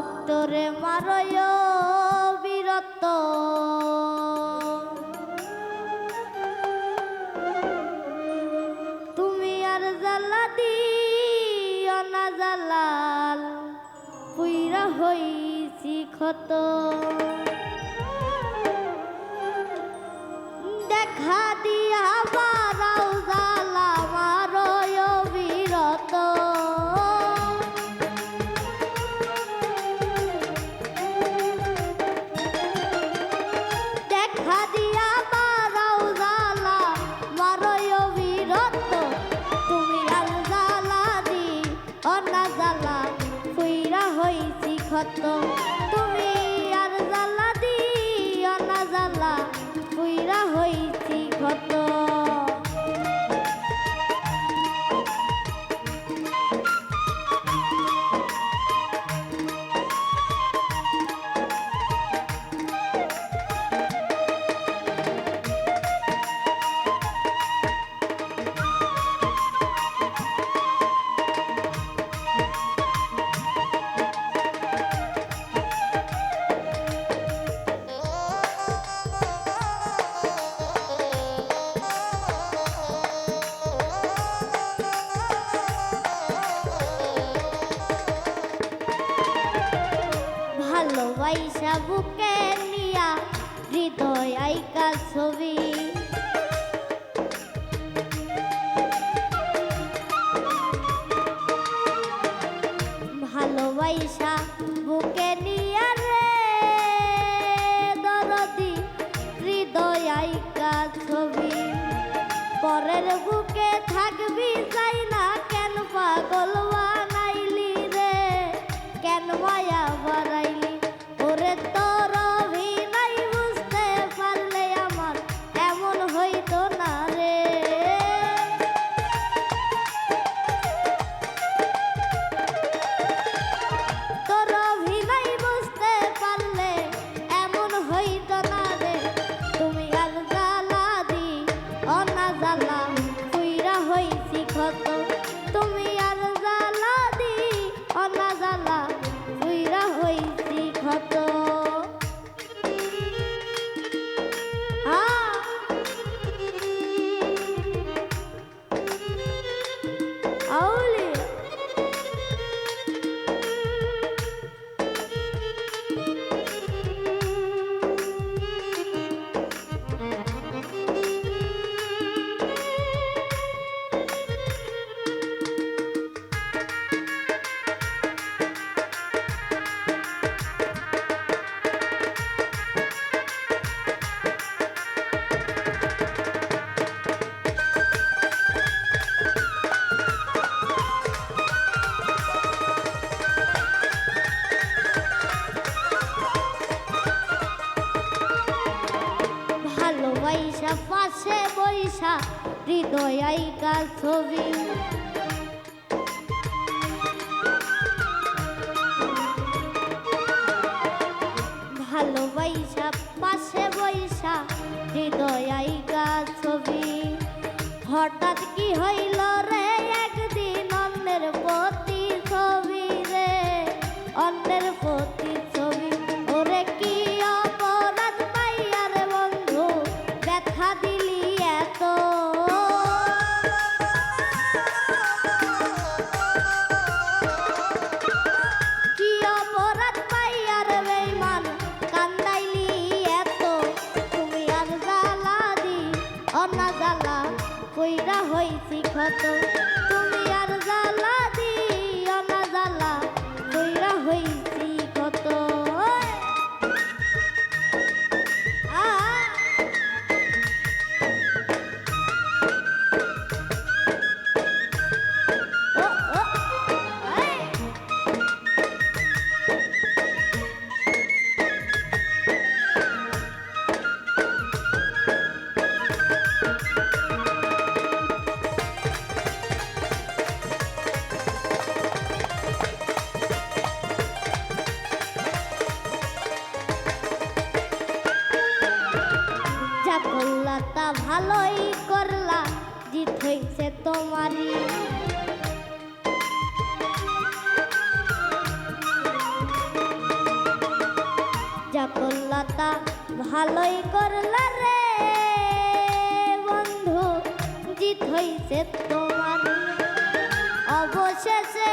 ভক্তরে মারয় বিরত তুমি আর জালা দি না জালাল পুইরা হইছি ক্ষত। দেখা দিয়া বারা পাতলা পয়সা বুকে নিয়া হৃদয় আইকা ছবি। ভালোবাসা বুকে নিয়া রে, দরদি হৃদয় আইকা ছবি। পরের বুকে থাকবি যাই পাশে বৈশা হৃদয় আইকা ছবি? ভালোবাইসা পাশে বৈশা হৃদয় আইকা ছবি? হঠাৎ কি হইল রে একদিন অন্যের পথ? মতো ভালোই করলা জিত হইছে তোমারই। ভালোই করলা রে বন্ধু জিত হয়েছে তোমার অবশেষে